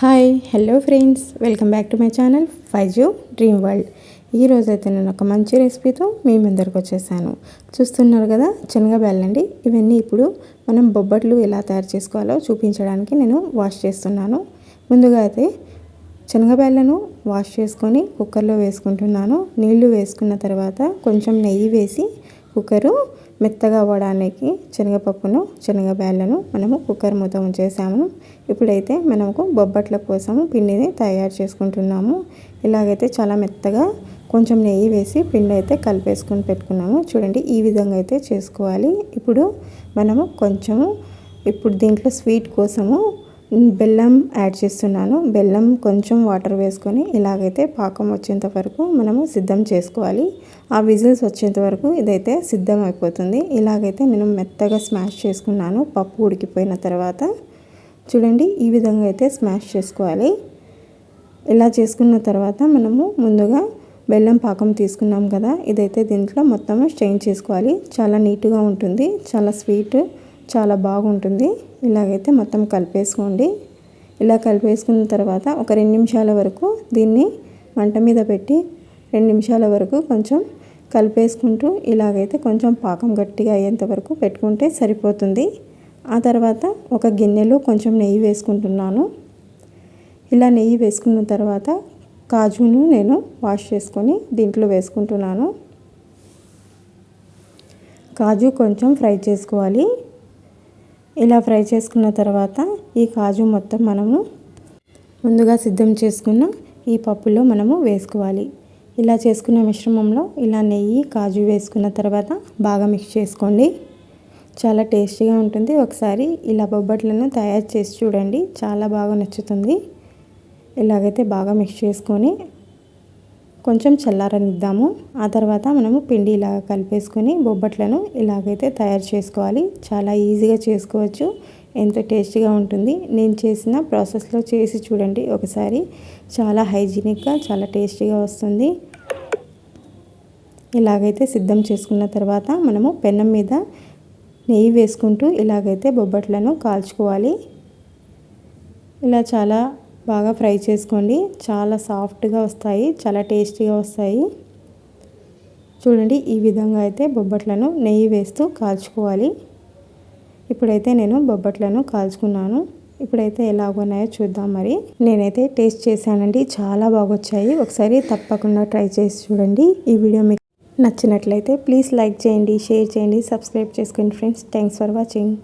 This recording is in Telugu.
Hi hello friends welcome back to my channel Faiju dream world ఈరోజు అయితే నేను ఒక మంచి రెసిపీతో మీ ముందరికి వచ్చేసాను. చూస్తున్నారు కదా శనగబెల్లండి ఇవన్నీ ఇప్పుడు మనం బొబ్బట్లు ఎలా తయారు చేసుకోవాలో చూపించడానికి నేను వాష్ చేస్తున్నాను. ముందుగా అయితే శనగబెల్లను వాష్ చేసుకొని కుక్కర్లో వేసుకుంటున్నాను. నీళ్ళు వేసుకున్న తర్వాత కొంచెం నెయ్యి వేసి కుక్కరు మెత్తగా అవ్వడానికి శనగపప్పును శనగబ్యాళ్ళను మనము కుక్కర్ మూత ఉంచేసాము ఇప్పుడైతే మనకు బొబ్బట్ల కోసం పిండిని తయారు చేసుకుంటున్నాము. ఇలాగైతే చాలా మెత్తగా కొంచెం నెయ్యి వేసి పిండి అయితే కలిపేసుకొని పెట్టుకున్నాము. చూడండి ఈ విధంగా అయితే చేసుకోవాలి. ఇప్పుడు మనము కొంచెము ఇప్పుడు దీంట్లో స్వీట్ కోసము బెల్లం యాడ్ చేస్తున్నాను. బెల్లం కొంచెం వాటర్ వేసుకొని ఇలాగైతే పాకం వచ్చేంత వరకు మనము సిద్ధం చేసుకోవాలి. ఆ విజిల్స్ వచ్చేంత వరకు ఇదైతే సిద్ధం అయిపోతుంది. ఇలాగైతే నేను మెత్తగా స్మాష్ చేసుకున్నాను. పప్పు ఉడికిపోయిన తర్వాత చూడండి ఈ విధంగా అయితే స్మాష్ చేసుకోవాలి. ఇలా చేసుకున్న తర్వాత మనము ముందుగా బెల్లం పాకం తీసుకున్నాం కదా ఇదైతే దీంట్లో మొత్తం స్ట్రెయిన్ చేసుకోవాలి. చాలా నీట్గా ఉంటుంది. చాలా స్వీట్ చాలా బాగుంటుంది. ఇలాగైతే మొత్తం కలిపేసుకోండి. ఇలా కలిపేసుకున్న తర్వాత ఒక రెండు నిమిషాల వరకు దీన్ని మంట మీద పెట్టి రెండు నిమిషాల వరకు కొంచెం కలిపేసుకుంటూ ఇలాగైతే కొంచెం పాకం గట్టిగా అయ్యేంత వరకు పెట్టుకుంటే సరిపోతుంది. ఆ తర్వాత ఒక గిన్నెలో కొంచెం నెయ్యి వేసుకుంటున్నాను. ఇలా నెయ్యి వేసుకున్న తర్వాత కాజును నేను వాష్ చేసుకొని దీంట్లో వేసుకుంటున్నాను. కాజు కొంచెం ఫ్రై చేసుకోవాలి. ఇలా ఫ్రై చేసుకున్న తర్వాత ఈ కాజు మొత్తం మనము ముందుగా సిద్ధం చేసుకున్న ఈ పప్పులో మనము వేసుకోవాలి. ఇలా చేసుకున్న మిశ్రమంలో ఇలా నెయ్యి కాజు వేసుకున్న తర్వాత బాగా మిక్స్ చేసుకోండి. చాలా టేస్టీగా ఉంటుంది. ఒకసారి ఇలా బొబ్బట్లను తయారు చేసి చూడండి. చాలా బాగా నచ్చుతుంది. ఇలాగైతే బాగా మిక్స్ చేసుకొని కొంచెం చల్లారనిద్దాము. ఆ తర్వాత మనము పిండి ఇలా కలిపేసుకొని బొబ్బట్లను ఇలాగైతే తయారు చేసుకోవాలి. చాలా ఈజీగా చేసుకోవచ్చు. ఎంతో టేస్టీగా ఉంటుంది. నేను చేసిన ప్రాసెస్లో చేసి చూడండి ఒకసారి. చాలా హైజీనిక్గా చాలా టేస్టీగా వస్తుంది. ఇలాగైతే సిద్ధం చేసుకున్న తర్వాత మనము పెన్నం మీద నెయ్యి వేసుకుంటూ ఇలాగైతే బొబ్బట్లను కాల్చుకోవాలి. ఇలా చాలా బాగా ఫ్రై చేసుకోండి. చాలా సాఫ్ట్గా వస్తాయి. చాలా టేస్టీగా వస్తాయి. చూడండి ఈ విధంగా అయితే బొబ్బట్లను నెయ్యి వేస్తూ కాల్చుకోవాలి. ఇప్పుడైతే నేను బొబ్బట్లను కాల్చుకున్నాను. ఇప్పుడైతే ఎలాగున్నాయో చూద్దాం మరి. నేనైతే టేస్ట్ చేశానండి. చాలా బాగొచ్చాయి. ఒకసారి తప్పకుండా ట్రై చేసి చూడండి. ఈ వీడియో మీకు నచ్చినట్లయితే ప్లీజ్ లైక్ చేయండి షేర్ చేయండి సబ్స్క్రైబ్ చేసుకోండి ఫ్రెండ్స్. Thanks for watching.